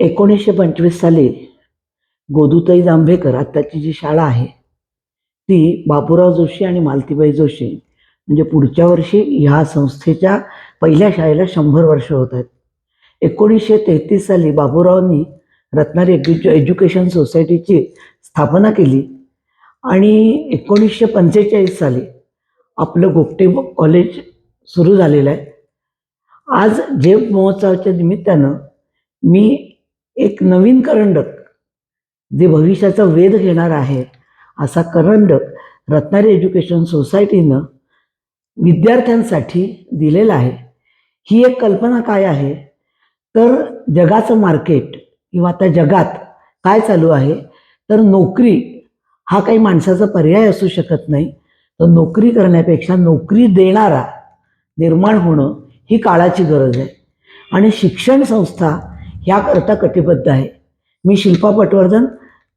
एकोणीसशे पंचवीस साली गोदूताई जांभेकर आत्ताची जी शाळा आहे ती बापूराव जोशी आणि मालतीबाई जोशी म्हणजे पुढच्या वर्षी ह्या संस्थेच्या पहिल्या शाळेला शंभर वर्ष होत आहेत. एकोणीसशे तेहतीस साली बाबूरावांनी रत्नागिरी एज्यु एज्युकेशन सोसायटीची स्थापना केली आणि एकोणीसशे पंचेचाळीस साली आपलं गोपटे कॉलेज सुरू झालेलं आहे. आज जेब महोत्सवाच्या निमित्तानं मी एक नवीन करंडक जे भविष्याचा वेध घेणार आहे असा करंडक रत्नारी एज्युकेशन सोसायटीनं विद्यार्थ्यांसाठी दिलेला आहे. ही एक कल्पना काय आहे? तर जगाचं मार्केट किंवा त्या जगात काय चालू आहे? तर नोकरी हा काही माणसाचा पर्याय असू शकत नाही. तर नोकरी करण्यापेक्षा नोकरी देणारा निर्माण होणं ही काळाची गरज आहे. आणि शिक्षण संस्था ह्याकरता कटिबद्ध आहे. मी शिल्पा पटवर्धन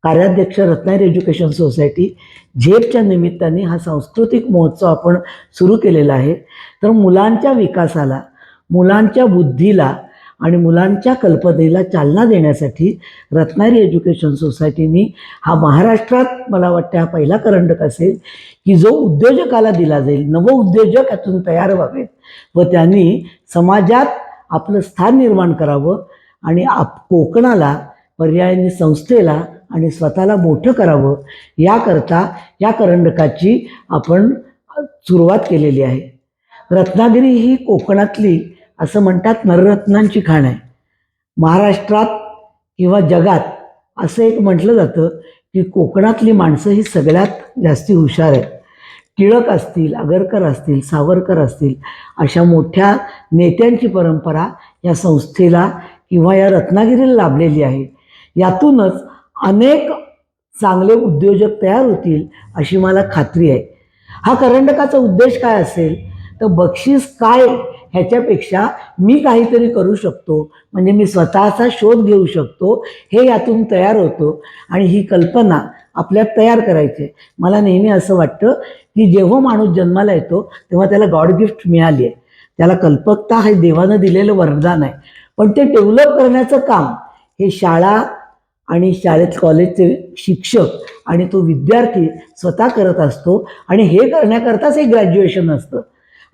कार्याध्यक्ष रत्नागिरी एज्युकेशन सोसायटी. झेपच्या निमित्ताने हा सांस्कृतिक महोत्सव आपण सुरू केलेला आहे. तर मुलांच्या विकासाला मुलांच्या बुद्धीला आणि मुलांच्या कल्पनेला चालना देण्यासाठी रत्नागिरी एज्युकेशन सोसायटीनी हा महाराष्ट्रात मला वाटतं हा पहिला करंडक असेल की जो उद्योजकाला दिला जाईल. नवउद्योजक यातून तयार व्हावेत व त्यांनी समाजात आपलं स्थान निर्माण करावं. आणि आप कोकणाला पर्यायाने संस्थेला आणि स्वतःला मोठं करावं याकरता या करंडकाची आपण सुरुवात केलेली आहे. रत्नागिरी ही कोकणातली असं म्हणतात नररत्नांची खाण आहे. महाराष्ट्रात किंवा जगात असं एक म्हटलं जातं की कोकणातली माणसं ही सगळ्यात जास्ती हुशार आहेत. टिळक असतील आगरकर असतील सावरकर असतील अशा मोठ्या नेत्यांची परंपरा या संस्थेला किंवा या रत्नागिरीला लाभलेली आहे. यातूनच अनेक चांगले उद्योजक तयार होतील अशी मला खात्री आहे. हा करंडकाचा उद्देश काय असेल? तर बक्षीस काय ह्याच्यापेक्षा मी काहीतरी करू शकतो. म्हणजे मी स्वतःचा शोध घेऊ शकतो. हे यातून तयार होतो आणि ही कल्पना आपल्यात तयार करायची आहे. मला नेहमी असं वाटतं की जेव्हा माणूस जन्माला येतो तेव्हा त्याला गॉड गिफ्ट मिळाली आहे. त्याला कल्पकता हे देवानं दिलेलं वरदान आहे. पण ते डेव्हलप करण्याचं काम हे शाळा आणि शाळेत कॉलेजचे शिक्षक आणि तो विद्यार्थी स्वतः करत असतो. आणि हे करण्याकरताच हे ग्रॅज्युएशन असतं.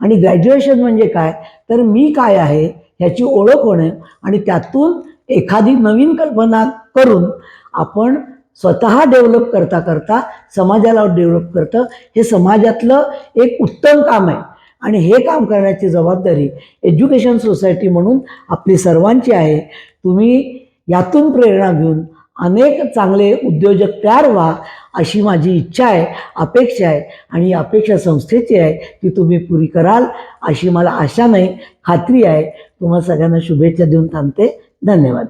आणि ग्रॅज्युएशन म्हणजे काय? तर मी काय आहे ह्याची ओळख होणं आणि त्यातून एखादी नवीन कल्पना करून आपण स्वतः डेव्हलप करता करता समाजाला डेव्हलप करतं. हे समाजातलं एक उत्तम काम आहे. आणि हे काम करण्याची जबाबदारी एज्युकेशन सोसायटी म्हणून आपली सर्वांची आहे. तुम्ही यातून प्रेरणा घेऊन अनेक चांगले उद्योजक तयार व्हा अशी माझी इच्छा आहे अपेक्षा आहे आणि अपेक्षा संस्थेची आहे ती तुम्ही पुरी कराल अशी मला आशा नाही खात्री आहे. तुम्हाला सगळ्यांना शुभेच्छा देऊन थांबते. धन्यवाद.